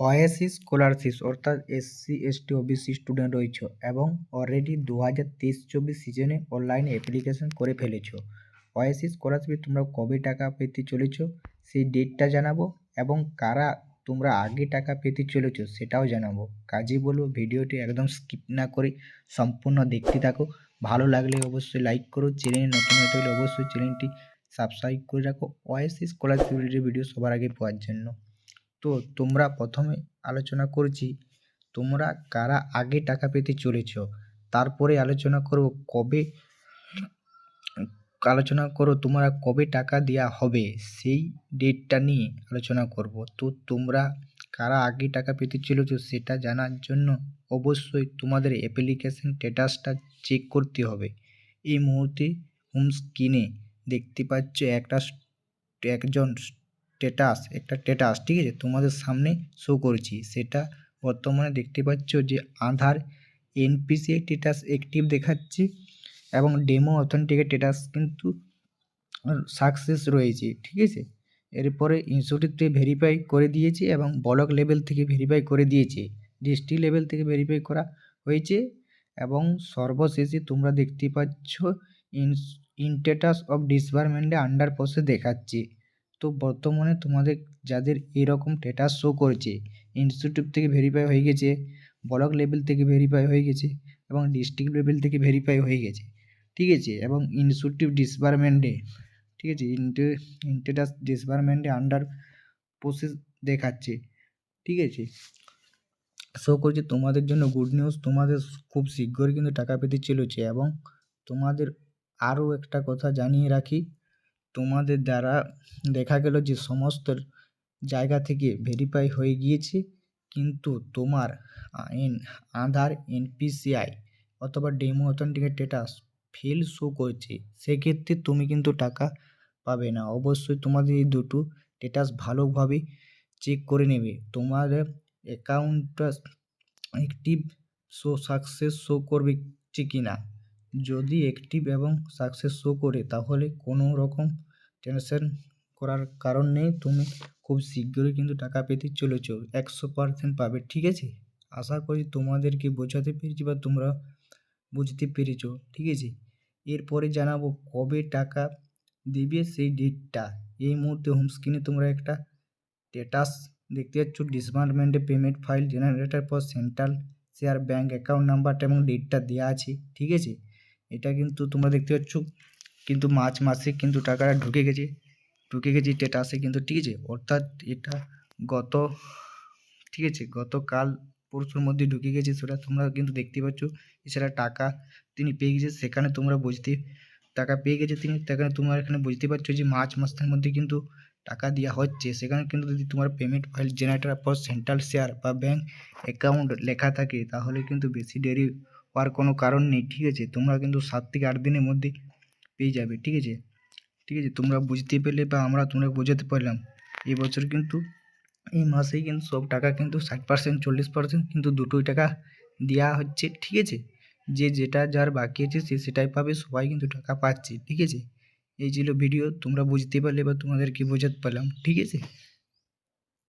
YSC scholarship অর্থাৎ SC ST OBC student রয়েছ এবং অলরেডি দু হাজার তেইশ চব্বিশ সিজনে অনলাইনে অ্যাপ্লিকেশন করে ফেলেছ। ওয়াইএসসি স্কলারশিপে তোমরা কবে টাকা পেতে চলেছ সেই ডেটটা জানাব এবং কারা তোমরা আগে টাকা পেতে চলেছ সেটাও জানাব। কাজেই বলব ভিডিওটি একদম স্কিপ না করে সম্পূর্ণ দেখতে থাকো। ভালো লাগলে অবশ্যই লাইক করো। চ্যানেলে নতুন হতে হলে অবশ্যই চ্যানেলটি সাবস্ক্রাইব করে রাখো। ওয়াইএসসি স্কলারশিপ ভিডিও সবার আগে পাওয়ার জন্য। তো তোমরা প্রথমে আলোচনা করছি, তোমরা কারা আগে টাকা পেতে চলেছ? তারপরে আলোচনা করব কবে, আলোচনা করো তোমরা কবে টাকা দেওয়া হবে, সেই ডেটটা নিয়ে আলোচনা করব। তো তোমরা কারা আগে টাকা পেতে চলেছ সেটা জানার জন্য অবশ্যই তোমাদের অ্যাপ্লিকেশন স্ট্যাটাসটা চেক করতে হবে। এই মুহূর্তে হোম স্ক্রিনে দেখতে পাচ্ছ একটা একজন স্ট্যাটাস একটা স্ট্যাটাস ঠিক আছে? তোমাদের সামনে শো করছি। সেটা বর্তমানে দেখতে পাচ্ছ যে আধার এনপিসি স্ট্যাটাস অ্যাক্টিভ দেখাচ্ছে এবং ডেমো অথেন্টিকেট স্ট্যাটাস কিন্তু সাকসেস রয়েছে, ঠিক আছে? এরপরে ইনস্টিটিউট ভেরিফাই করে দিয়েছে এবং ব্লক লেভেল থেকে ভেরিফাই করে দিয়েছে। ডিস্ট্রিক্ট লেভেল থেকে ভেরিফাই করা হয়েছে এবং সর্বশেষে তোমরা দেখতে পাচ্ছ ইন ইন স্ট্যাটাস অফ ডিসবার্সমেন্টে আন্ডার প্রসেস দেখাচ্ছে। তো বর্তমানে তোমাদের যাদের এরকম স্ট্যাটাস শো করছে ইনস্টিটিউট থেকে ভেরিফাই হয়ে গেছে ব্লক লেভেল থেকে ভেরিফাই হয়ে গেছে এবং ডিস্ট্রিক্ট লেভেল থেকে ভেরিফাই হয়ে গেছে, ঠিক আছে? এবং ইনস্টিটিউট ডিসবার্সমেন্টে ঠিক আছে? স্ট্যাটাস ডিসবার্সমেন্টে আন্ডার প্রসেস দেখাচ্ছে, ঠিক আছে? শো করছে তোমাদের জন্য গুড নিউজ তোমাদের খুব শীঘ্রই কিন্তু টাকা পেতে চলেছে এবং তোমাদের আরও একটা কথা জানিয়ে রাখি তোমাদের দ্বারা দেখা গেল যে সমস্ত জায়গা থেকে ভেরিফাই হয়ে গিয়েছে, কিন্তু তোমার এন, আধার এনপিসিআই অথবা demo authenticate status fail show করছে, সেক্ষেত্রে তুমি কিন্তু টাকা পাবে না। অবশ্যই তোমাদের এই দুটো স্ট্যাটাস ভালোভাবে চেক করে নেবে। তোমাদের অ্যাকাউন্টটা অ্যাক্টিভ শো সাকসেস শো করবে কি না? যদি অ্যাক্টিভ এবং সাকসেস শো করে, তাহলে কোনো রকম টেনশন করার কারণ নেই। তুমি খুব শীঘ্রই কিন্তু টাকা পেতে চলেছ, একশো পারসেন্ট পাবে, ঠিক আছে? আশা করি তোমাদেরকে বোঝাতে পেরেছি বা তোমরা বুঝতে পেরেছ, ঠিক আছে? এরপরে জানাব কবে টাকা দেবে সেই ডেটটা এই মুহূর্তে হোম স্ক্রিনে তোমরা একটা স্ট্যাটাস দেখতে পাচ্ছ ডিসবার্সমেন্টে পেমেন্ট ফাইল জেনারেটার পর সেন্ট্রাল শেয়ার ব্যাঙ্ক অ্যাকাউন্ট নাম্বারটা এবং ডেটটা দেওয়া আছে, ঠিক আছে? এটা কিন্তু তোমরা দেখতে পাচ্ছ। কিন্তু মার্চ মাসে কিন্তু টাকাটা ঢুকে গেছে। ঢুকে গেছে স্ট্যাটাসে কিন্তু ঠিক আছে। অর্থাৎ এটা গত, ঠিক আছে, গতকাল পরশুর মধ্যে ঢুকে গেছে সেটা তোমরা কিন্তু দেখতে পাচ্ছ। এছাড়া টাকা তিনি পেয়ে গেছে, সেখানে তোমরা বুঝতে, টাকা পেয়ে গেছে তিনি, সেখানে তোমরা এখানে বুঝতে পারছ যে মার্চ মাসের মধ্যে কিন্তু টাকা দেওয়া হচ্ছে। সেখানে কিন্তু যদি তোমার পেমেন্ট ফাইল জেনারেটার পর সেন্ট্রাল শেয়ার বা ব্যাঙ্ক অ্যাকাউন্ট লেখা থাকে, তাহলে কিন্তু বেশি দেরি হওয়ার কোনো কারণ নেই, ঠিক আছে? তোমরা কিন্তু সাত থেকে আট দিনের মধ্যে পেয়ে যাবে, ঠিক আছে? ঠিক আছে, তোমরা বুঝতে পেলে বা আমরা তোমরা বোঝাতে পারলাম। এই বছর কিন্তু, এই মাসেই কিন্তু সব টাকা কিন্তু ষাট পার্সেন্ট চল্লিশ পার্সেন্ট কিন্তু দুটোই টাকা দেওয়া হচ্ছে, ঠিক আছে? যে যেটা যার বাকি আছে সে সেটাই পাবে, সবাই কিন্তু টাকা পাচ্ছে, ঠিক আছে? এই ছিল ভিডিও, তোমরা বুঝতে পারলে বা তোমাদেরকে বোঝাতে পারলাম, ঠিক আছে?